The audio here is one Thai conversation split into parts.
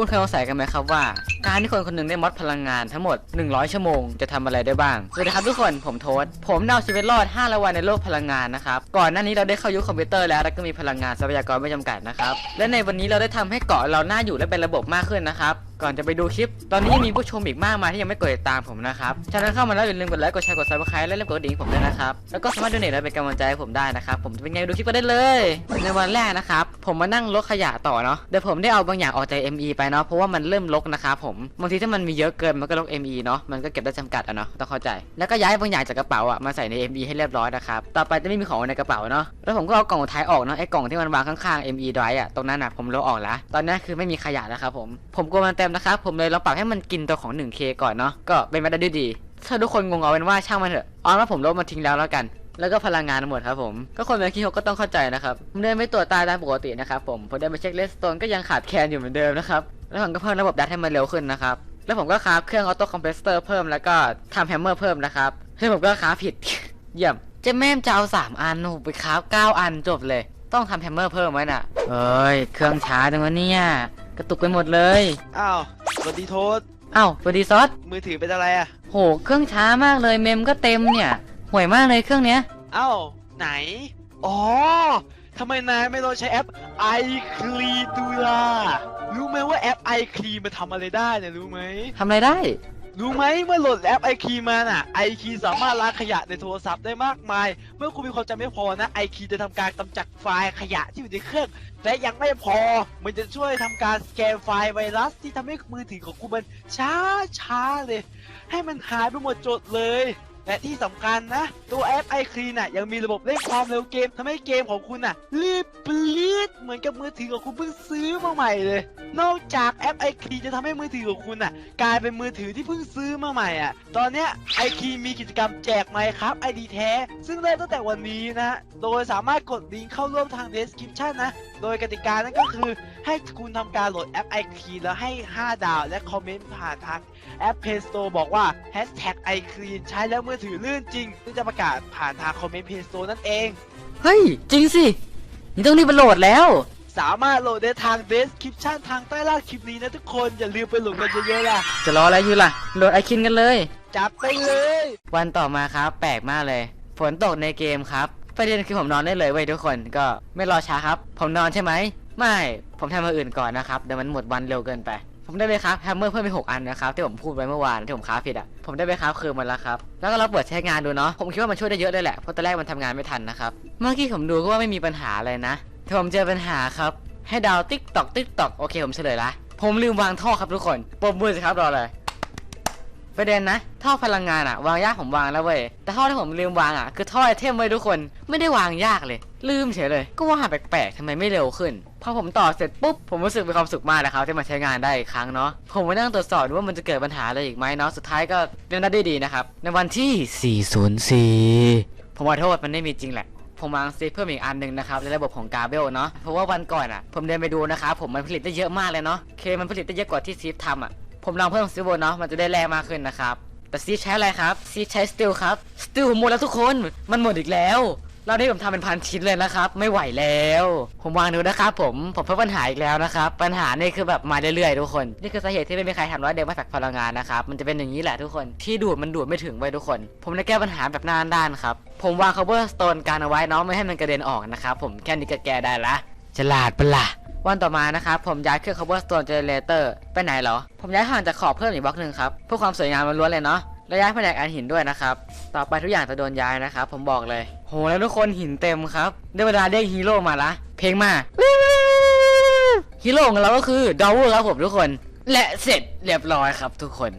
คุณเคยสงสัยกันไหมครับว่าการที่คนคนหนึ่งได้มอดพลังงานทั้งหมด 100 ชั่วโมงจะทำอะไรได้บ้างสวัสดีครับทุกคนผมโทษผมเดาชีวิตรอด5ละวันในโลกพลังงานนะครับก่อนหน้านี้เราได้เข้ายุคคอมพิวเตอร์แล้วแล้วก็มีพลังงานทรัพยากรไม่จำกัดนะครับและในวันนี้เราได้ทำให้เกาะเราน่าอยู่และเป็นระบบมากขึ้นนะครับก่อนจะไปดูคลิป ตอนนี้ยังมีผู้ชมอีกมากมายที่ยังไม่กดติดตามผมนะครับ ฉะนั้นเข้ามาแล้วอย่าลืมกดไลค์ กดแชร์ กดซับสไครต์และเล่นกดกระดิ่งผมด้วยนะครับ แล้วก็สามารถดูเน็ตและเป็นกำลังใจให้ผมได้นะครับ ผมจะเป็นไงดูคลิปกันได้เลย ในวันแรกนะครับ ผมมานั่งลกขยะต่อเนาะ เดี๋ยวผมได้เอาบางอย่างออกจาก ME ไปเนาะ เพราะว่ามันเริ่มลกนะครับผมบางทีถ้ามันมีเยอะเกินมันก็ลก ME เนาะมันก็เก็บได้จำกัดอะเนาะต้องเข้าใจแล้วก็ย้ายบางอย่างจากกระเป๋าอะมาใส่ใน ME ให้เรียบร้อยนะครับต่อไปจะไม่มีของในกระเป๋าเนาะแล้วผมก็เอากล่องท้ายออกเนาะไอ้กล่องที่มันวางข้างๆ ME drive อะตรงนั้นอะผมลบออกแล้วตอนนี้คือไม่มีขยะแล้วครับผมผมกลัวมันเต็มนะครับผมเลยลองปรับให้มันกินตัวของ 1K ก่อนเนาะก็เป็นไปได้ด้วยดี ถ้าทุกคนงงเอาเป็นว่าช่างมันเถอะเอาเป็นว่าผมลบมันทิ้งแล้วแล้วกันแล้วก็พลังงานหมดครับผม ก็คนเป็นขี้หกก็ต้องเข้าใจนะครับผมเดินไปตรวจตาตามปกตินะครับผม ผมเดินไปเช็คเลสโตนก็ยังขาดแคลนอยู่เหมือนเดิมนะครับ แล้วผมก็เพิ่มระบบดัตให้มันเร็วขึ้นนะครับ แล้วผมก็คราฟเครื่องออโต้คอมเพรสเตอร์เพิ่มแล้วก็ทำแฮมเมอร์เพิ่มนะครับแล้วผมก็คราฟผิด เยี่ยมเจะแม่มจะเอาสามอันโอ้โหไปคราฟเก้าอันจบเลย ต้องทำแฮมเมอร์เพิ่มไว้น่ะเอ้ยเครื่องช้าจังวะเนี่ยกระตุกไปหมดเลยอ้าวสวัสดีโทษเอ้าสวัสดีซอสมือถือเป็นอะไรอะโหเครื่องช้ามากเลยเมมก็เต็มเนี่ยห่วยมากเลยเครื่องเนี้ยอ้าวไหนอ๋อทำไมนายไม่ลองใช้แอป iClean ดูล่ะ รู้ไหมว่าแอป iClean มันทำอะไรได้เนี่ยรู้ไหม ทำอะไรได้ รู้ไหมเมื่อโหลดแอป iClean มาน่ะ iClean สามารถล้างขยะในโทรศัพท์ได้มากมาย เมื่อคุณมีความจำไม่พอนะ iClean จะทำการกำจัดไฟล์ขยะที่อยู่ในเครื่อง และยังไม่พอ มันจะช่วยทำการสแกนไฟล์ไวรัสที่ทำให้มือถือของคุณมันช้าช้าๆเลย ให้มันหายไปหมดจดเลย และที่สำคัญนะ ตัวแอป iClean น่ะยังมีระบบเร่งความเร็วเกมทำให้เกมของคุณน่ะรีบปลี ดเหมือนกับมือถือของคุณเพิ่งซื้อมาใหม่เลย นอกจากแอป iClean จะทำให้มือถือของคุณน่ะ กลายเป็นมือถือที่เพิ่งซื้อมาใหม่อะ ตอนเนี้ย iClean มีกิจกรรมแจกไมค์ครับ ID แท้ ซึ่งเริ่มตั้งแต่วันนี้นะ โดยสามารถกดลิงก์เข้าร่วมทาง description นะ โดยกติกานั่นก็คือให้คุณทำการโหลดแอป iClean แล้วให้ 5 ดาว และคอมเมนต์ผ่านทางแอป Play Store บอกว่า Hashtag iClean ใช้แล้วมือถือลื่นจริงซึ่งจะประกาศผ่านทางคอมเมนต์ Play Store นั่นเอง เฮ้ย จริงสิ นี่ต้องรีบไปโหลดแล้ว สามารถโหลดได้ทาง description ทางใต้ล่างคลิปนี้นะทุกคนอย่าลืมไปโหลดกันเยอะๆล่ะ จะรออะไรอยู่ล่ะ โหลดไอคินกันเลย จับไปเลย วันต่อมาครับ แปลกมากเลย ฝนตกในเกมครับ ประเด็นคือผมนอนได้เลยเว้ยทุกคนก็ไม่รอช้าครับ ผมนอนใช่ไหม ไม่ ผมทำมาอื่นก่อนนะครับเดี๋ยวมันหมดวันเร็วเกินไป ผมได้ไปครับแฮมเมอร์เพิ่มไปหกอันนะครับที่ผมพูดไว้เมื่อวานที่ผมค้าผิดอะผมได้ไปครับคืนมันแล้วครับแล้วก็เราเปิดใช้งานดูเนาะผมคิดว่ามันช่วยได้เยอะเลยแหละเพราะตอนแรกมันทำงานไม่ทันนะครับเมื่อกี้ผมดูก็ว่าไม่มีปัญหาอะไรนะแต่ผมเจอปัญหาครับ ให้ดาวติ๊กตอกติ๊กตอกโอเคผมเฉลยละผมลืมวางท่อครับทุกคนปรบมือสิครับรอเลย ประเด็นนะท่อพลังงานอะวางยากผมวางแล้วเว้ยแต่ท่อที่ผมลืมวางอะคือท่อไอเทมเว้ยทุกคนไม่ได้วางยากเลย ลืมเฉยเลย ก็ว่าแปลกๆทำไมไม่เร็วขึ้นพอผมต่อเสร็จปุ๊บผมรู้สึกมีความสุขมากนะครับที่มาใช้งานได้อีกครั้งเนาะผมไปนั่งตรวจสอบดูว่ามันจะเกิดปัญหาอะไรอีกไหมเนาะสุดท้ายก็เล่นได้ดีนะครับในวันที่ 404 ผมขอโทษมันไม่มีจริงแหละผมวางซีเพิ่มอีกอันหนึ่งนะครับในระบบของกาเบลเนาะเพราะว่าวันก่อนอะผมเดินไปดูนะครับผมมันผลิตได้เยอะมากเลยเนาะเคมันผลิตได้เยอะกว่าที่ซีฟทำอะ ผมลองเพิ่มซีโบนเนาะมันจะได้แรงมากขึ้นนะครับ แต่ซีใช้อะไรครับซีใช้สติลครับสติลผมหมดแล้วทุกคนมันหมดอีกแล้วเราได้ผมทำเป็นพันชิ้นเลยนะครับ ไม่ไหวแล้ว ผมวางดูนะครับผมผมพบปัญหาอีกแล้วนะครับ ปัญหานี่คือแบบมาเรื่อยๆทุกคน นี่คือสาเหตุที่ไม่มีใครทำร้อยเดลมาแฟกพลังงานนะครับมันจะเป็นอย่างนี้แหละทุกคนที่ดูดมันดูดไม่ถึงไว้ทุกคน ผมได้แก้ปัญหาแบบหน้าด้านครับ ผมวาง cover stone การเอาไว้เนาะไม่ให้มันกระเด็นออกนะครับผมแค่นี้ก็แก้ได้ละฉลาดปะล่ะ วันต่อมานะครับ ผมย้ายเครื่อง cover stone generator ไปไหนเหรอ ผมย้ายห่างจากขอบเพิ่มอีกบล็อกหนึ่งครับเพื่อความสวยงามล้วนๆเลยเนาะและย้ายแผนกอันหินด้วยนะครับ ต่อไปทุกอย่างจะโดนย้ายนะครับ ผมบอกเลย โหแล้วทุกคนหินเต็มครับได้เวลาเรียกฮีโร่มาละ เพลงมาฮีโร่ของเราก็คือดาวเวอร์ครับผมทุกคน และเสร็จเรียบร้อยครับ ทุกคน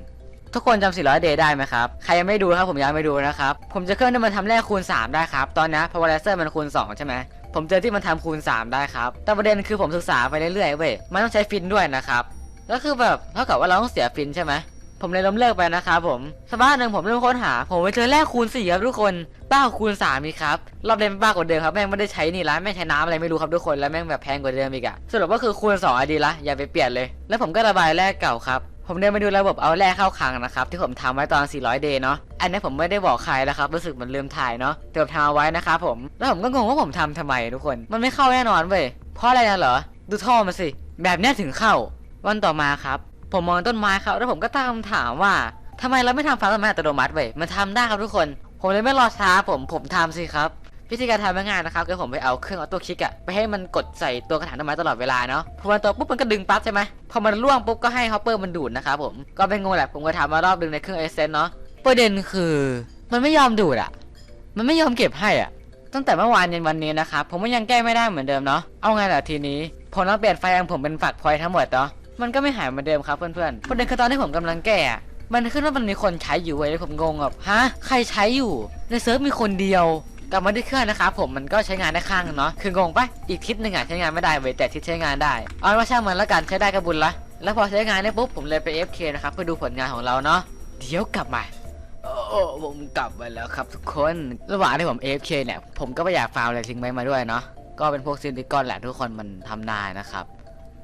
ทุกคนจำ400เดย์ได้ไหมครับ ใครยังไม่ดูครับผมยังไม่ดูนะครับ ผมจะเครื่องที่มันทำแรกคูณ 3 ได้ครับ ตอนนี้พาวเวอร์เซอร์มันคูณ 2 ใช่ไหม ผมเจอที่มันทำคูณ 3 ได้ครับ แต่ประเด็นคือผมศึกษาไปเรื่อยๆเว้ย มันต้องใช้ฟินด้วยนะครับแล้วคือแบบเท่ากับว่าเราต้องเสียฟินใช่ไหม ผมเลยล้มเลิกไปนะครับผมสักพักหนึ่งผมเริ่มค้นหา ผมไปเจอแรกคูณ4ครับทุกคนป้าคูณ3มีครับ รอบเดินป้ากว่าเดิมครับ แม่งไม่ได้ใช้นี่ละแม่งใช้น้ำอะไรไม่รู้ครับทุกคน แล้วแม่งแบบแพงกว่าเดิมอีกอะสรุปก็คือคูณ2อดีละอย่าไปเปลี่ยนเลย แล้วผมก็ระบายแรกเก่าครับ ผมเดินมาดูระบบเอาแร่เข้าคลังนะครับ ที่ผมทำไว้ตอน 400 เดย์เนาะอันนี้ผมไม่ได้บอกใครแล้วครับรู้สึกเหมันลืมถ่ายเนาะแต่ผมทำเอาไว้นะครับผมแล้วผมก็งงว่าผมทำทำไมทุกคนมันไม่เข้าแน่นอนเว้ยเพราะอะไรนะเหรอดูท่อมาสิแบบนี้ถึงเข้า วันต่อมาครับ ผมมองต้นไม้ครับแล้วผมก็ตั้งคำถามว่าทำไมเราไม่ทำฟาร์มต้นไม้อัตโนมัติเว้ยมันทำได้ครับทุกคน ผมเลยไม่รอช้าผมผมทำสิครับ วิธีการทำง่ายๆนะครับคือผมไปเอาเครื่องออโต้คลิกอะไปให้มันกดใส่ตัวกระถางต้นไม้ตลอดเวลาเนาะพอมันตัวปุ๊บมันก็ดึงปั๊บใช่ไหมพอมันล่วงปุ๊บก็ให้ฮอปเปอร์มันดูดนะครับผมก็เป็นงงแหละผมก็ทำมารอบดึงในเครื่องเอเซนเนาะประเด็นคือ มันไม่ยอมดูดอะมันไม่ยอมเก็บให้อะตั้งแต่เมื่อวานยันวันนี้นะครับผมก็ยังแก้ไม่ได้เหมือนเดิมเนาะเอาไงล่ะทีนี้ผมต้องเปลี่ยนไฟของผมเป็นฝักพลอยทั้งหมดเนาะมันก็ไม่หายเหมือนเดิมครับเพื่อนๆประเด็นคือตอนที่ผมกำลังแก้อะมันขึ้นว่ามันมีคนใช้อยู่เว้ยผมงงแบบฮะใครใช้อยู่ ในเซิร์ฟมีคนเดียว กลับมาที่เครื่องนะครับผมมันก็ใช้งานได้ข้างเนาะคืองงปะอีกทิศหนึ่งอะใช้งานไม่ได้เว้ยแต่ทิศใช้งานได้เอาว่าช่างมันแล้วกันใช้ได้ก็บุญละแล้วพอใช้งานได้ปุ๊บผมเลยไป FK นะครับเพื่อดูผลงานของเราเนาะเดี๋ยวกลับมาโอ้ผมกลับมาแล้วครับทุกคนระหว่างที่ผม AFK เนี่ยผมก็ไม่อยากฟาร์มอะไรทิ้งไว้มาด้วยเนาะก็เป็นพวกซิลิคอนแหละทุกคนมันทำได้นะครับ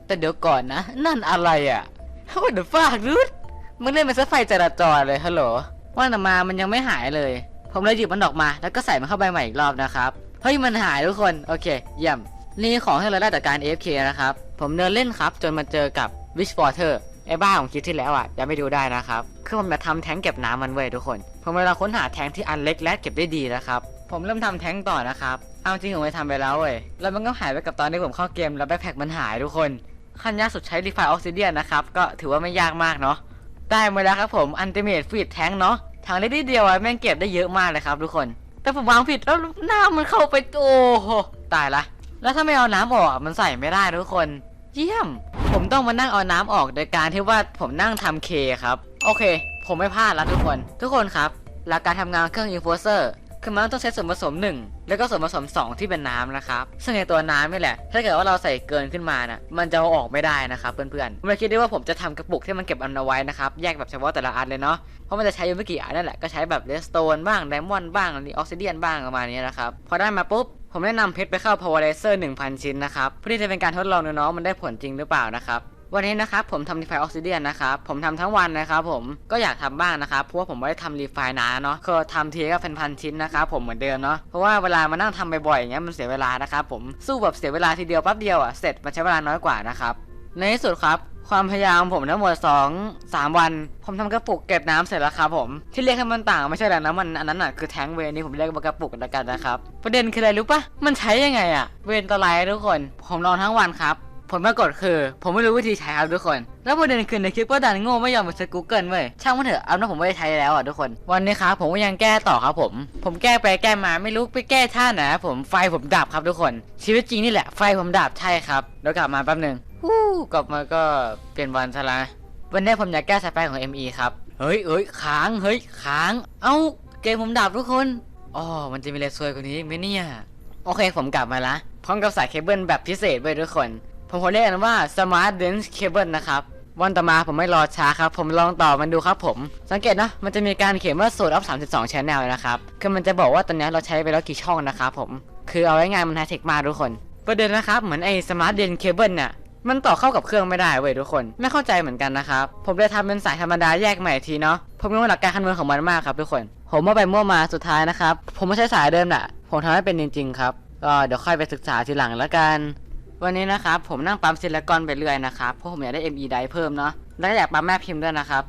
แต่เดี๋ยวก่อนนะ นั่นอะไรอะ What the fuck dude มึงเล่นเป็นสไฟจราจรเลยฮัลโหลว่าแต่มามันยังไม่หายเลย ผมเลยหยิบมันออกมา แล้วก็ใส่มันเข้าไปใหม่อีกรอบนะครับ เฮ้ยมันหายทุกคน โอเค เยี่ยม นี่ของที่เราได้จากการ AFK นะครับ ผมเดินเล่นครับ จนมาเจอกับ Wish Water ไอ้บ้าของคลิปที่แล้วอะยังไม่ดูได้นะครับ คือผมจะทำแท้งเก็บน้ำมันไว้ยทุกคน ผมเวลาค้นหาแท้งที่อันเล็กและเก็บได้ดีนะครับ ผมเริ่มทำแท้งต่อนะครับ เอาจริงผมไปทำไปแล้วเว้ย แล้วมันก็หายไปกับตอนที่ผมเข้าเกมแล้วแบ็คแพ็คมันหายทุกคน ขั้นยากสุดใช้รีไฟออกซิเดียนนะครับ ก็ถือว่าไม่ยากมากเนาะ ได้มาแล้วครับผมอันติเมทฟีดแท้งเนาะ ทางเล็กนิดเดียวอะแม่งเก็บได้เยอะมากเลยครับทุกคน แต่ผมวางผิดแล้วน้ำมันเข้าไปโอ้โหตายละ แล้วถ้าไม่เอาน้ำออกมันใส่ไม่ได้ทุกคน เยี่ยม ผมต้องมานั่งเอาน้ำออกโดยการที่ว่าผมนั่งทำเคครับ โอเค ผมไม่พลาดล้วทุกคน ทุกคนครับหลักการทำงานเครื่องอินฟูเซอร์คือมันต้องใช้ส่วนผสม 1 แล้วก็ส่วนผสม 2 ที่เป็นน้ำนะครับ ซึ่งในตัวน้ำนี่แหละ ถ้าเกิดว่าเราใส่เกินขึ้นมาน่ะมันจะเอาออกไม่ได้นะครับเพื่อนๆผมเลยคิดได้ว่าผมจะทำกระปุกที่มันเก็บอันเอาไว้นะครับ แยกแบบเฉพาะแต่ละอันเลยเนาะ เพราะมันจะใช้อยู่ไม่กี่อันนั่นแหละก็ใช้แบบเลสโตนบ้างไดมอนด์บ้างออกซิเดียนบ้างประมาณนี้นะครับพอได้มาปุ๊บผมแนะนำเพชรไปเข้า Power l a s e r 1000 ชิ้นนะครับเพื่อที่จะเป็นการทดลองดูเนาะมันได้ผลจริงหรือเปล่านะครับวันนี้นะครับผมทำรีไฟออกซิเดียนนะครับผมทำทั้งวันนะครับผมก็อยากทำบ้างนะครับเพราะว่าผมไม่ได้ทำรีไฟนะเนาะคือทำทีก็เป็นพันชิ้นนะครับผมเหมือนเดิมเนาะเพราะว่าเวลามานั่งทำบ่อยๆอย่างเงี้ยมันเสียเวลานะครับผมสู้แบบเสียเวลาทีเดียวแป๊บเดียวอะเสร็จมันใช้เวลาน้อยกว่านะครับในที่สุดครับ ความพยายามของผมทั้งหมด2 3วัน ผมทำกระปุกเก็บน้ำเสร็จแล้วครับผมที่เรียกให้มันต่างไม่ใช่แล้วนะมันอันนั้นน่ะคือแทงเวนนี่ผมเรียกว่ากระปุกแล้วกันนะครับ ประเด็นคืออะไรรู้ปะมันใช้ยังไงอะเวนตะไลทุกคน ผมลองทั้งวันครับ ผลปรากฏคือ ผมไม่รู้วิธีใช้ครับทุกคน แล้วประเด็นคือในคลิปก็ดันโง่ไม่ยอมไปเซิร์ชกูเกิลเว้ยช่างมันเถอะเอานะผมไม่ได้ใช้แล้วอะทุกคน วันนี้ครับผมก็ยังแก้ต่อครับผม ผมแก้ไปแก้มาไม่รู้ไปแก้ท่าไหนผมไฟผมดับครับทุกคน ชีวิตจริงนี่แหละไฟผมดับใช่ครับแล้วกลับมาแป๊บนึง ฮู้กลับมาก็เปลี่ยนวันซะละวันนี้ผมอยากแก้สายไฟของ ME ครับ เฮ้ยเอ้ยค้างเฮ้ยค้าง เอ้าเกมผมดับทุกคนอ๋อมันจะมีอะไรซวยกว่านี้ไหมเนี่ย โอเคผมกลับมาละพร้อมกับสายเคเบิลแบบพิเศษไว้ทุกคน ผมขอเรียกันว่า Smart Dense Cable นะครับวันต่อมาผมไม่รอช้าครับ ผมลองต่อมันดูครับผม สังเกตนะมันจะมีการเขียนว่า Source of 32 Channel นะครับ คือมันจะบอกว่าตอนนี้เราใช้ไปแล้วกี่ช่องนะครับผม คือเอาไว้งายๆมันไฮเทคมากทุกคน ประเด็นนะครับ เหมือนไอ้ Smart Dense Cable เนี่ย มันต่อเข้ากับเครื่องไม่ได้เว้ยทุกคน ไม่เข้าใจเหมือนกันนะครับ ผมเลยทำเป็นสายธรรมดาแยกใหม่อีกทีเนาะ ผมรู้หลักการคำนวณของมันมากครับทุกคน ผมมั่วไปมั่วมาสุดท้ายนะครับ ผมไม่ใช่สายเดิมแหละผมทำให้เป็นจริง ๆ ครับก็เดี๋ยวค่อยไปศึกษาทีหลังแล้วกัน วันนี้นะครับผมนั่งปั๊มซิลิคอนไปเรื่อยนะครับ เพราะผมอยากได้ ME ไดเพิ่มเนาะ แล้วก็อยากปั๊มแม่พิมพ์ด้วยนะครับ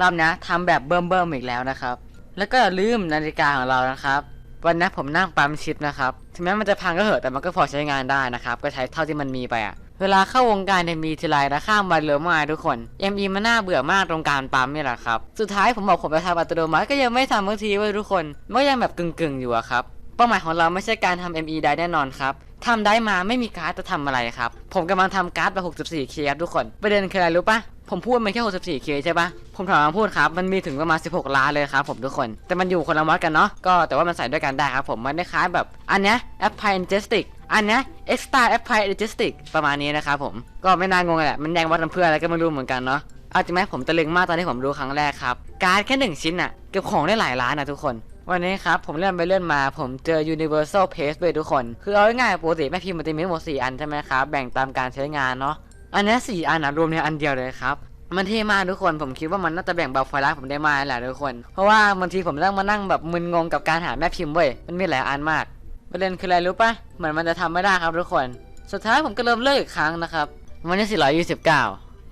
รอบนี้ทำแบบเบิ่มเบิ่มๆอีกแล้วนะครับ แล้วก็อย่าลืมนาฬิกาของเรานะครับ วันนี้ผมนั่งปั๊มชิปนะครับ ถึงแม้มันจะพังก็เหอะแต่มันก็พอใช้งานได้นะครับ ก็ใช้เท่าที่มันมีไปอะ เวลาเข้าวงการ ME ทีไรนะข้ามวันเร็วมาทุกคน ME มันน่าเบื่อมากตรงการปั๊มนี่แหละครับ สุดท้ายผมบอกผมจะทำอัตโนมัติก็ยังไม่ทำบางทีเว้ยทุกคนมันก็ยังแบบกึ่งๆอยู่อะครับเป้าหมายของเราไม่ใช่การทำ ME ได้แน่นอนครับทำได้มาไม่มีการ์ดจะทำอะไรครับ ผมกำลังทำการ์ดแบบ 64K ครับทุกคน ประเด็นคืออะไรรู้ปะ ผมพูดมันแค่ 64K ใช่ปะผมถามมาพูดครับ มันมีถึงประมาณ 16 ล้านเลยครับผมทุกคน แต่มันอยู่คนละมอดกันเนาะ ก็แต่ว่ามันใส่ด้วยกันได้ครับผม มันได้คล้ายแบบ อันเนี้ย a p p l i a g e s t i c อันเนี้ย extra a p p l i a g e s t i c ประมาณนี้นะครับผม ก็ไม่น่างงแหละ มันแยงวัดกันเพื่ออะไรก็ไม่รู้เหมือนกันเนาะเอาจริงไหมผมตะลึงมากตอนที่ผมดูครั้งแรกครับ การแค่หนึ่งชิ้นอะเก็บของได้หลายล้านอะทุกคนวันนี้ครับ ผมเลื่อนไปเลื่อนมาผมเจอ Universal Paste ด้วยทุกคน คือเอาง่ายๆปกติแม่พิมพ์มันจะมีหมด4อันใช่ไหมครับ แบ่งตามการใช้งานเนาะ อันนี้สี่อันนะรวมในอันเดียวเลยครับมันเท่มากทุกคนผมคิดว่ามันน่าจะแบ่งเบาไฟล์ไลฟ์ผมได้มากแหละทุกคน เพราะว่าบางทีผมต้องมานั่งแบบมึนงงกับการหาแม่พิมพ์เว้ยมันมีหลายอันมากประเด็นคืออะไรรู้ปะเหมือนมันจะทำไม่ได้ครับทุกคน สุดท้ายผมก็เริ่มเลิกอีกครั้งนะครับวันที่429ผ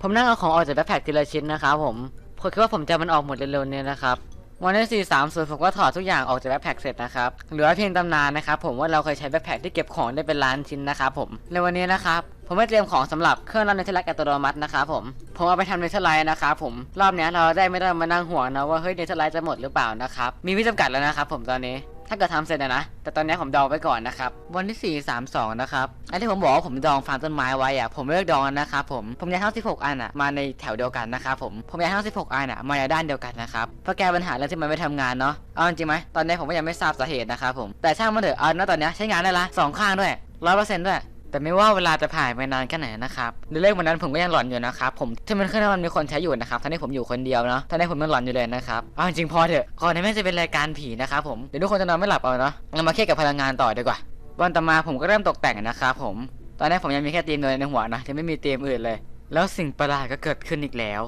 ผมนั่งเอาของออกจากแบ็คแพ็คทีละชิ้นนะครับผมผมคิดว่าผมจะมันออกหมดเร็วๆเนี้นะครับ วันที่สี่สามส่วนผมก็ถอดทุกอย่างออกจากแบ็คแพ็คเสร็จนะครับเหลือเพียงตำนานนะครับผมว่าเราเคยใช้แบ็คแพ็คที่เก็บของได้เป็นล้านชิ้นนะครับผมในวันนี้นะครับผมไม่เตรียมของสำหรับเครื่องรับเนเธอร์ไลท์อัตโนมัตินะครับผมผมเอาไปทำเนเธอร์ไลท์นะครับผมรอบนี้เราได้ไม่ต้องมานั่งห่วงนะว่าเฮ้ยเนเธอร์ไลท์จะหมดหรือเปล่านะครับมีวิจำกัดแล้วนะครับผมตอนนี้ ถ้าเกิดทำเสร็จนะนะ แต่ตอนนี้ผมดองไว้ก่อนนะครับ วันที่ 4 3 2 นะครับ อันที่ผมบอกว่าผมดองฟาร์มต้นไม้ไว้อะผมเลือกดองนะครับผม ผมอยากทั้ง16 อันอะมาในแถวเดียวกันนะครับผม ผมอยากทั้ง16 อันอะมาในด้านเดียวกันนะครับ เพื่อแก้ปัญหาเรื่องที่มันไม่ทำงานเนาะ เอาจริงไหมตอนนี้ผมก็ยังไม่ทราบสาเหตุนะครับผม แต่ช่างมันเถอะ เอาณตอนนี้ใช้งานได้ละสองข้างด้วยร้อยเปอร์เซ็นต์ด้วย แต่ไม่ว่าเวลาจะผ่านไปนานแค่ไหนนะครับหรือเลขวันนั้นผมก็ยังหลอนอยู่นะครับผมที่มันขึ้นว่ามันมีคนใช้อยู่นะครับทั้งที่ผมอยู่คนเดียวเนาะทั้งที่ผมยังหลอนอยู่เลยนะครับเอาจริงพอเถอะก่อนที่แม่จะเป็นรายการผีนะครับผมเดี๋ยวทุกคนจะนอนไม่หลับเอาเนาะเรามาเครียดกับพลังงานต่อดีกว่าวันต่อมาผมก็เริ่มตกแต่งนะครับผมตอนนี้ผมยังมีแค่ธีมเดียวในหัวนะยังไม่มีธีมอื่นเลย แล้วสิ่งประหลาดก็เกิดขึ้นอีกแล้ว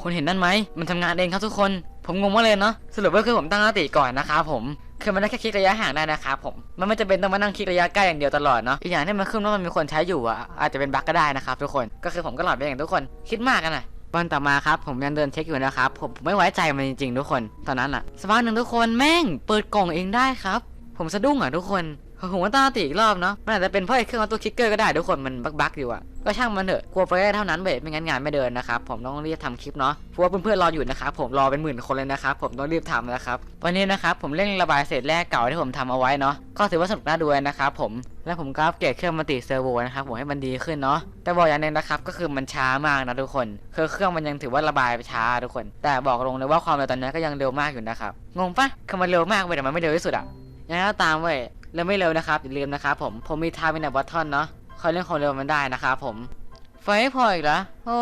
คุณเห็นนั่นไหมมันทำงานเองครับทุกคน ผมงงมากเลยเนาะสรุปว่าคือผมตั้งสติก่อนนะครับผม คือมันได้แค่คลิกระยะห่างได้นะครับผม มันไม่จำเป็นต้องมานั่งคลิกระยะใกล้อย่างเดียวตลอดเนาะ อีกอย่างที่มันขึ้นว่ามันมีคนใช้อยู่อะ อาจจะเป็นบั๊กก็ได้นะครับทุกคน ก็คือผมก็หลอดไปอย่างทุกคน คิดมากกันนะวันต่อมาครับผมยังเดินเช็คอยู่นะครับผมไม่ไว้ใจมันจริงๆ ทุกคน ตอนนั้นอะสักพักหนึ่งทุกคนแม่งเปิดกล่องเองได้ครับ ผมสะดุ้งอะทุกคน ผมว่าตั้งติอีกรอบเนาะมันอาจจะเป็นเพราะไอ้เครื่องออโต้คลิกเกอร์ก็ได้ทุกคนมันบั๊กๆอยู่อะก็ช่างมันเถอะกลัวไปได้เท่านั้นเว้ยไม่งั้นงานไม่เดินนะครับผมต้องรีบทำคลิปเนาะเพราะว่าเพื่อนๆรออยู่นะครับผมรอเป็นหมื่นคนเลยนะครับผมต้องรีบทำนะครับวันนี้นะครับผมเร่งระบายเศษแรกเก่าที่ผมทำเอาไว้เนาะก็ถือว่าสนุกน่าดูนะครับผมแล้วผมก็อัปเกรดเครื่องมัลติเซอร์โวนะครับผมให้มันดีขึ้นเนาะแต่บอกอย่างหนึงนะครับก็คือมันช้ามากนะทุกคนคือเครื่องมันยังถือว่าระบายช้าทุกคน แต่บอกลงเลยว่าความเร็วตอนนี้ก็ยังเร็วมากอยู่นะครับงงปะคือมันเร็วมากเว้ยแต่มันไม่เร็วที่สุดอะยังไงก็ตามเว้ย แล้วไม่เร็วนะครับอย่าลืมนะครับผมผมมีทามินาบัตทอนเนาะคอยเร่งความเร็วมันได้นะครับผมไฟไม่พออีกเหรอโอ้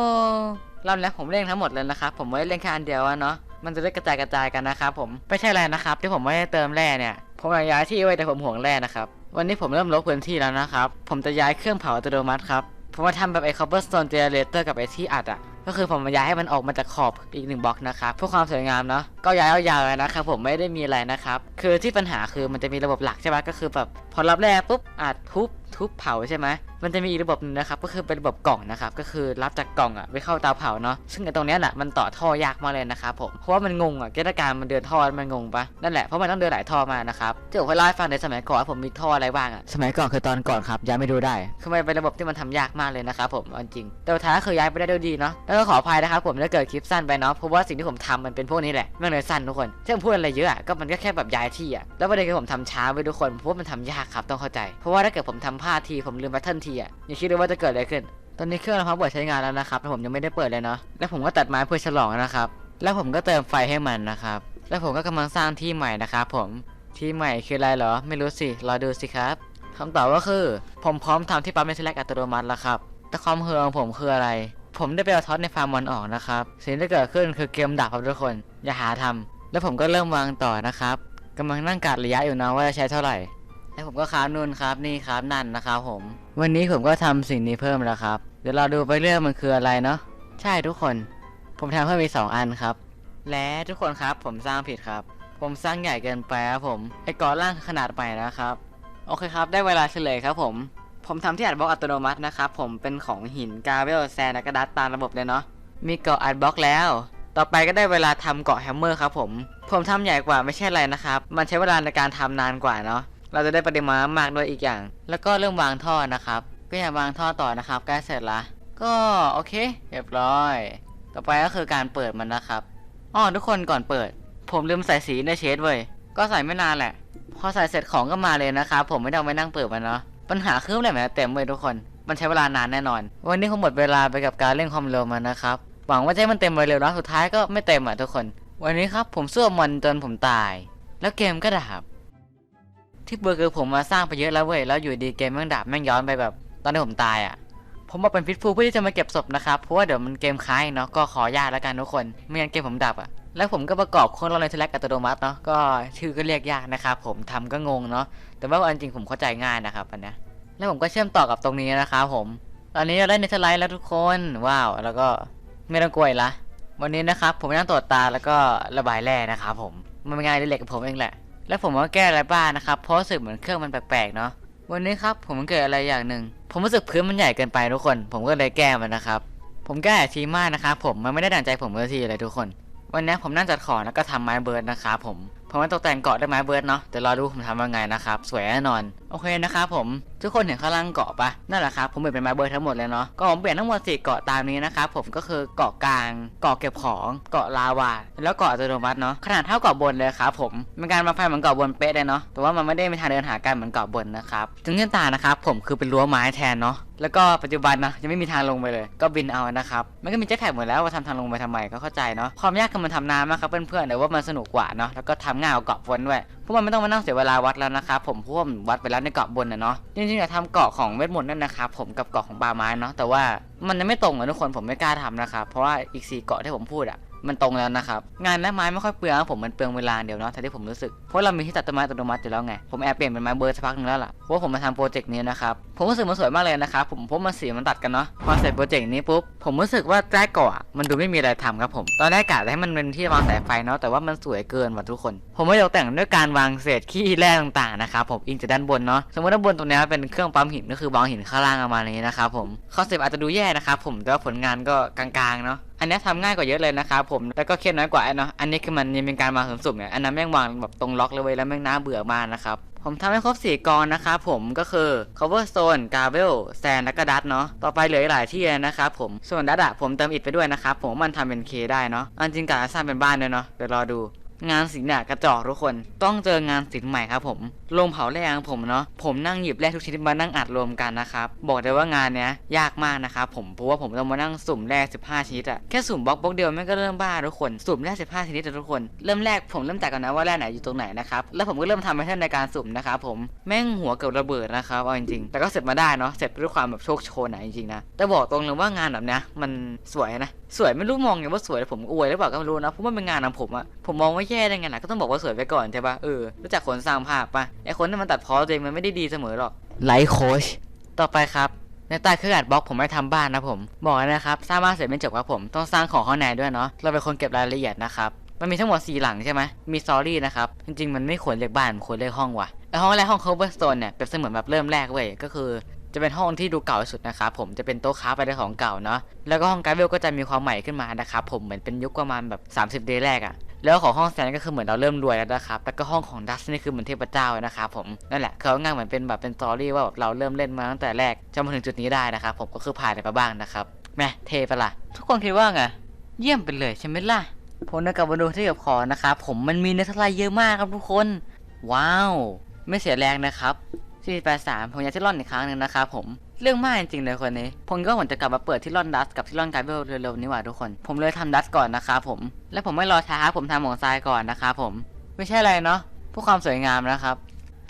รอบนี้ผมเร่งทั้งหมดเลยนะครับผมไม่ได้เร่งแค่อันเดียวอะเนาะมันจะได้กระจายกระจายกันนะครับผมไม่ใช่อะไรนะครับ ที่ผมไม่ได้เติมแร่เนี่ยผมอยากย้ายที่ไว้แต่ผมห่วงแร่นะครับวันนี้ผมเริ่มลดพื้นที่แล้วนะครับผมจะย้ายเครื่องเผาอัตโนมัติครับผมมาทำแบบไอ้ cobblestone generator กับไอ้ที่อัดอะ ก็คือผมมาย้ายให้มันออกมาจากขอบอีกหนึ่งบล็อกนะครับเพื่อความสวยงามเนาะก็ย้ายเอายาวเลยนะครับผมไม่ได้มีอะไรนะครับคือที่ปัญหาคือมันจะมีระบบหลักใช่ไหมก็คือแบบพอรับแรกปุ๊บอัดทุบ ทุบเผาใช่ไหมมันจะมีอีกระบบหนึงนะครับ ก็คือเป็นระบบกล่องนะครับ ก็คือรับจากกล่องอะไปเข้าเตาเผาเนาะ ซึ่งไอ้ตรงเนี้ยน่ะมันต่อท่อยากมากเลยนะครับผม เพราะว่ามันงงอะเกณฑ์การมันเดินท่อมันงงปะนั่นแหละ เพราะมันต้องเดินหลายท่อมานะครับจะบอกให้เล่าให้ฟังในสมัยก่อนว่าผมมีท่ออะไรบ้างอะสมัยก่อนคือตอนก่อนครับย้ายไม่ดูได้ คือมันเป็นระบบที่มันทำยากมากเลยนะครับผมเอาจริง แต่สุดท้ายก็คือย้ายไปได้ด้วยดีเนาะ แล้วก็ขออภัยนะครับผมถ้าเกิดคลิปสั้นไปเนาะ เพราะว่าสิ่งที่ผมทำมันเป็นพวกนี้แหละไม่เลยสั้นทุกคนที่ผมพูดอะไรเยอะอะก็มันก็แค่แบบย้ายที่อะแล้วประเด็นคือผมทำช้าไปทุกคนเพราะว่ามันทำยากครับต้องเข้าใจ เพราะว่าถ้าเกิดผมทำพลาดทีผมลืมแพทเทิร์นทีอะอย่าคิดเลยว่าจะเกิดอะไรขึ้น ตอนนี้เครื่องนะครับเปิดใช้งานแล้วนะครับแต่ผมยังไม่ได้เปิดเลยเนาะแล้วผมก็ตัดไม้เพื่อฉลองนะครับ แล้วผมก็เติมไฟให้มันนะครับ แล้วผมก็กำลังสร้างที่ใหม่นะครับผมที่ใหม่คืออะไรเหรอ ไม่รู้สิรอดูสิครับคำตอบก็คือ ผมพร้อมทำที่ปั๊มเนสแลกอัตโนมัติแล้วครับแต่ความเฮือของผมคืออะไร ผมได้ไปเอาท็อตในฟาร์มมอนออกนะครับสิ่งที่เกิดขึ้นคือเกมดับครับทุกคนอย่าหาทำแล้วผมก็เริ่มวางต่อนะครับกำลังนั่งกัดระยะอยู่นะว่าจะใช้เท่าไหร่ แล้วผมก็ค้านู่นครับนี่ครับนั่นนะครับผม วันนี้ผมก็ทำสิ่งนี้เพิ่มแล้วครับ เดี๋ยวเราดูไปเรื่องมันคืออะไรเนาะใช่ทุกคน ผมทำเพิ่มอีกสองอันครับ และทุกคนครับผมสร้างผิดครับ ผมสร้างใหญ่เกินไปครับผมไอ้ก่อร่างขนาดใหม่นะครับ โอเคครับ ได้เวลาเฉลยครับผม ผมทำที่อัดบล็อกอัตโนมัตินะครับผมเป็นของหินกาเวลแซนกระดาษตามระบบเลยเนาะมีเกาะอัดบล็อกแล้วต่อไปก็ได้เวลาทำเกาะแฮมเมอร์ครับผม ผมทำใหญ่กว่าไม่ใช่อะไรนะครับ มันใช้เวลาในการทำนานกว่าเนาะ เราจะได้ปริมาณมากด้วยอีกอย่าง แล้วก็เริ่มวางท่อนะครับ ก็อย่าวางท่อต่อนะครับใกล้เสร็จละก็โอเค เรียบร้อย ต่อไปก็คือการเปิดมันนะครับอ๋อทุกคนก่อนเปิด ผมลืมใส่สีในเชดเว้ยก็ใส่ไม่นานแหละ พอใส่เสร็จของก็มาเลยนะครับผมไม่ต้องไปนั่งเปิดมันเนาะปัญหาคืออะไรมันเต็มเว้ยทุกคน มันใช้เวลานานแน่นอน วันนี้ผมหมดเวลาไปกับการเล่นความเร็วมันนะครับหวังว่าจะให้มันเต็มไปเร็วนะสุดท้ายก็ไม่เต็มอะทุกคน วันนี้ครับผมสู้มันจนผมตาย แล้วเกมก็ดับ ที่เบอร์คือผมมาสร้างไปเยอะแล้วเว้ยแล้วอยู่ดีเกมแม่งดับแม่งย้อนไปแบบ ตอนที่ผมตายอะผมมาเป็นฟิตฟูเพื่อที่จะมาเก็บศพนะครับเพราะว่าเดี๋ยวมันเกมค้างเนาะก็ขอยากแล้วกันทุกคนไม่งั้นเกมผมดับอะแล้วผมก็ประกอบโค้ดลงในทเลกอัตโนมัติเนาะก็ชื่อก็เรียกยากนะครับผมทำก็งงเนาะแต่ว่าอันจริงผมเข้าใจง่ายนะครับอันนี้แล้วผมก็เชื่อมต่อกับตรงนี้นะครับผม ตอนนี้เราได้เนเธอร์ไลท์แล้วทุกคนว้าว แล้วก็ไม่ต้องกลัวอีกละวันนี้นะครับผมนั่งตรวจตาแล้วก็ระบายแร่นะครับผมมันเป็นงานอดิเล็กกับผมเองแหละ แล้วผมก็แก้อะไรบ้างนะครับ เพราะรู้สึกเหมือนเครื่องมันแปลกๆเนาะ วันนี้ครับผมเกิดอะไรอย่างหนึ่ง ผมรู้สึกพื้นมันใหญ่เกินไปทุกคน ผมก็เลยแก้มันนะครับ ผมแก้ทีมากนะครับผม มันไม่ได้ดั่งใจผมเลยทีเลยทุกคน วันนี้ผมนั่งจัดของแล้วก็ทำไม้เบิร์ดนะครับผมผมมาตกแต่งเกาะด้วยไม้เบิร์ดเนาะ เดี๋ยวรอดูผมทำยังไงนะครับ สวยแน่นอน โอเคนะครับผม ทุกคนเห็นข้างล่างเกาะปะนั่นแหละครับผมเปลี่ยนเป็นไม้เบิร์ทั้งหมดเลยเนาะก็ผมเปลี่ยนทั้งหมดสี่เกาะตามนี้นะครับผมก็คือเกาะกลางเกาะเก็บของเกาะลาวาแล้วเกาะอัตโนมัติเนาะขนาดเท่าเกาะบนเลยครับผมเป็นการมาไฟเหมือนเกาะบนเป๊ะเลยเนาะแต่ว่ามันไม่ได้มีทางเดินหากันเหมือนเกาะบนนะครับถึงเงื่อนตานะครับผมคือเป็นรั้วไม้แทนเนาะแล้วก็ปัจจุบันนะยังไม่มีทางลงไปเลย ก็บินเอานะครับมันก็มีเจ็ตแพ็กหมดแล้วว่าทำทางลงไปทำไมก็เข้าใจเนาะความยากคือมันทำน้ำนะครับเพื่อนๆแต่ว่ามันสนุกกว่าเนาะแล้วก็ทำง่ายกว่าเกาะบนด้วยพราะมันไม่ต้องมานั่งเสียเวลาวัดแล้วนะครับผมพราะว่าผมวัดไปแล้วในเกาะบนนะเนาะจริงๆอยากทำเกาะของเวทมนต์นั่นนะครับผมกับเกาะของบาไม้เนาะแต่ว่ามันยังไม่ตรงอะทุกคนผมไม่กล้าทำนะครับเพราะว่าอีกสี่เกาะที่ผมพูดอะ มันตรงแล้วนะครับ งานและไม้ไม่ค่อยเปลืองผมมันเปลืองเวลาเดียวเนาะแต่ที่ผมรู้สึกเพราะเรามีที่ตัดต้นไม้อัตโนมัติอยู่แล้วไงผมแอบเปลี่ยนเป็นไม้เบอร์สักพักหนึงแล้วล่ะเพราะผมมาทำโปรเจกต์นี้นะครับผมรู้สึกมันสวยมากเลยนะครับผมเพราะมันสีมันตัดกันเนาะพอเสร็จโปรเจกต์นี้ปุ๊บผมรู้สึกว่าแจ้เกาะอมันดูไม่มีอะไรทำครับผม ตอนแรกกะให้มันเป็นที่วางสายไฟเนาะแต่ว่ามันสวยเกินว่ะทุกคน ผมไม่ตกแต่งด้วยการวางเศษขี้แร่ต่างๆนะครับผมอิงจากด้านบนเนาะสมมติด้านบนตรงนี้เป็นเครื่องปั๊มหินก็คือวางหินข้างล่างประมาณนี้นะครับผมคอนเซปต์อาจจะดูแย่นะครับผมแต่ว่าผลงานก็กลางๆเนาะ อันนี้ยทำง่ายกว่าเยอะเลยนะครับผมแล้วก็เครียดน้อยกว่าเนาะอันนี้คือมันยังเป็นการวางสุ่มเนี่ยอันนั้นแม่งวางแบบตรงล็อกเลยเว้ยแล้วแม่งน่าเบื่อมากนะครับผมทำให้ครบสี่กองนะครับผมก็คือ cover stone gravel sand และก็ดัตเนาะต่อไปเหลืออีกหลายที่เลยนะครับผมส่วนดัตอะผมเติมอิฐไปด้วยนะครับผมมันทำเป็นเคได้เนาะอันจริงกะสร้างเป็นบ้านด้วยเนาะเดี๋ยวรอดู งานศิลป์เนี่ยกระจอกทุกคน ต้องเจองานศิลป์ใหม่ครับผมลงเผาแร่ของผมเนาะผมนั่งหยิบแร่ทุกชนิดมานั่งอัดรวมกันนะครับบอกเลยว่างานเนี้ยยากมากนะครับผมเพราะว่าผมต้องมานั่งสุ่มแร่15ชนิดอะแค่สุ่มบล็อกบล็อกเดียวแม่งก็เริ่มบ้าทุกคนสุ่มแร่15ชนิดทุกคนเริ่มแรกผมเริ่มจากกันนะว่าแร่ไหนอยู่ตรงไหนนะครับแล้วผมก็เริ่มทำแพทเทิร์นในการสุ่มนะครับผมแม่งหัวเกือบระเบิดนะครับเอาจริงๆแต่ก็เสร็จมาได้เนาะเสร็จด้วยความแบบโชคโชนอะจริงๆนะแต่บอกตรงเลยว่างานแบบเนี้ยมันสวยนะ สวยไม่รู้มองไงว่าสวยแต่ผมอวยหรือเปล่าก็ไม่รู้นะเพราะมันเป็นงานของผมอะผมมองว่าแย่ได้ไงล่ะก็ต้องบอกว่าสวยไปก่อนใช่ปะเออรู้จักคนสร้างภาพปะไอคนที่มันตัดพอตัวเองมันไม่ได้ดีเสมอหรอกไลฟ์โค้ชต่อไปครับในใต้เครื่องอัดบล็อกผมไม่ทำบ้านนะผมบอกเลยนะครับสร้างบ้านเสร็จไม่จบครับผมต้องสร้างของข้างในด้วยเนาะเราเป็นคนเก็บรายละเอียดนะครับมันมีทั้งหมด4หลังใช่ไหมมีสตอรี่นะครับจริงๆมันไม่ควรเรียกบ้านมันควรเรียกห้องว่ะไอห้องแรกห้อง cover stone เนี่ยเป็นเสมือนแบบเริ่มแรกเว้ยก็คือ จะเป็นห้องที่ดูเก่าที่สุดนะครับผมจะเป็นโต๊ะค้าไปได้ของเก่าเนาะแล้วก็ห้องการ์เวลก็จะมีความใหม่ขึ้นมานะครับผมเหมือนเป็นยุคประมาณแบบ30เดย์แรกอะแล้วของห้องแซนก็คือเหมือนเราเริ่มรวยแล้วนะครับ แล้วก็ห้องของดัสนี่คือเหมือนเทพเจ้าเลยนะครับผม นั่นแหละเขาง่ายเหมือนเป็นแบบเป็นสตอรี่ว่าแบบเราเริ่มเล่นมาตั้งแต่แรกจนมาถึงจุดนี้ได้นะครับผมก็คือผ่านอะไรมาบ้างนะครับ แม่เทปะล่ะ ทุกคนคิดว่าไง เยี่ยมไปเลยใช่ไหมล่ะผมได้กลับมาดูที่ก็บของนะครับผมมันมีเนื้อทลายเยอะมากครับทุกคน ว้าว ไม่เสียแรงนะครับ 483ผมอยากที่ร่อนอีกครั้งหนึ่งนะครับผมเรื่องมากจริงๆเลยคนนี้ผมก็หวังจะกลับมาเปิดที่ร่อนดัสกับที่ร่อนการเบลเร็วๆนี้ว่ะทุกคน ผมเลยทำดัสก่อนนะครับผม และผมไม่รอช้าผมทำของทรายก่อนนะครับผม ไม่ใช่อะไรเนาะเพื่อความสวยงามนะครับ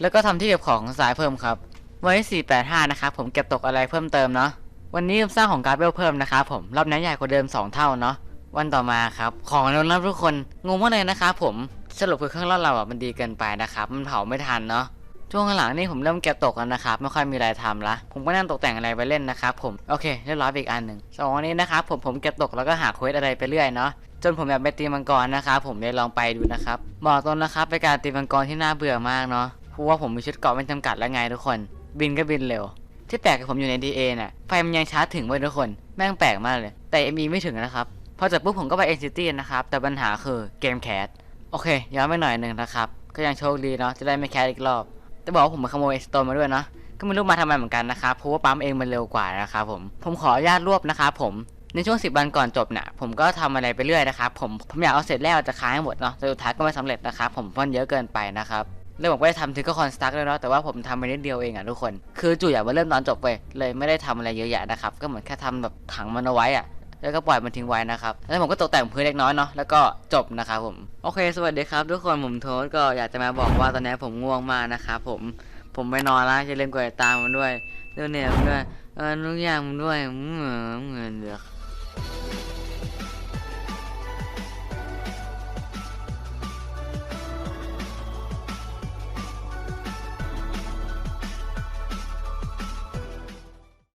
แล้วก็ทำที่เก็บของทรายเพิ่มครับไว้485นะครับผมเก็บตกอะไรเพิ่มเติมเนาะวันนี้สร้างของการเบลเพิ่มนะครับผมรอบนี้ใหญ่กว่าเดิม 2 เท่าเนาะวันต่อมาครับของเรานะทุกคนงงมากเลยนะครับผมสรุปคือเครื่องร่อนเราอะมันดีเกินไปนะครับมันเผาไม่ทันเนาะ ช่วงหลังนี่ผมเริ่มเก็บตกแล้วนะครับ ไม่ค่อยมีอะไรทำละ ผมก็นั่งตกแต่งอะไรไปเล่นนะครับผม โอเคเรียบร้อยอีกอันหนึ่งสองอันนี้นะครับผมผมเก็บตกแล้วก็หาเควสอะไรไปเรื่อยเนาะจนผมอยากไปตีมังกรนะครับผมเลยลองไปดูนะครับบอกตรงนะครับเป็นการตีมังกรที่น่าเบื่อมากเนาะเพราะว่าผมมีชุดเกราะไม่จำกัดแล้วไงทุกคน บินก็บินเร็ว ที่แปลกกับผมอยู่ใน DA น่ะไฟมันยังชาร์จถึงไว้ยทุกคน แม่งแปลกมากเลย แต่ ME ไม่ถึงนะครับพอจากปุ๊บผมก็ไป NCT นะครับแต่ปัญหาคือเกมแคสโอเคย้อนไปหน่อยหนึ่งนะครับก็ยังโชคดีเนาะจะได้ไม่แคสอีกรอบ แต่บอกว่าผมมาขโมยสโตนมาด้วยเนาะก็ไม่รู้มาทำไมเหมือนกันนะครับเพราะว่าปั๊มเองมันเร็วกว่านะครับผมผมขออนุญาตรวบนะครับผมในช่วง 10 วันก่อนจบเนี่ยผมก็ทำอะไรไปเรื่อยนะครับผมผมอยากเอาเสร็จแล้วจะค้างให้หมดเนาะแต่สุดท้ายก็ไม่สำเร็จนะครับผมเพราะมันเยอะเกินไปนะครับเลยบอกว่าจะทำถึงก็คอนสตรักเลยเนาะแต่ว่าผมทำไปนิดเดียวเองอะทุกคน คือจู่อยากมาเริ่มตอนจบไปเลยไม่ได้ทำอะไรเยอะแยะนะครับก็เหมือนแค่ทำแบบถังมันเอาไว้อะ แล้วก็ปล่อยมันทิ้งไว้นะครับ แล้วผมก็ตกแต่งพื้นเล็กน้อยเนาะ แล้วก็จบนะครับผม โอเค สวัสดีครับทุกคนผมโทษก็อยากจะมาบอกว่าตอนนี้ผมง่วงมากนะครับผม ผมไปนอนแล้วอย่าลืมกดติดตามมันด้วยเล่นเนี่ยมันด้วยเออทุกอย่างมันด้วยอืมเงินเดือ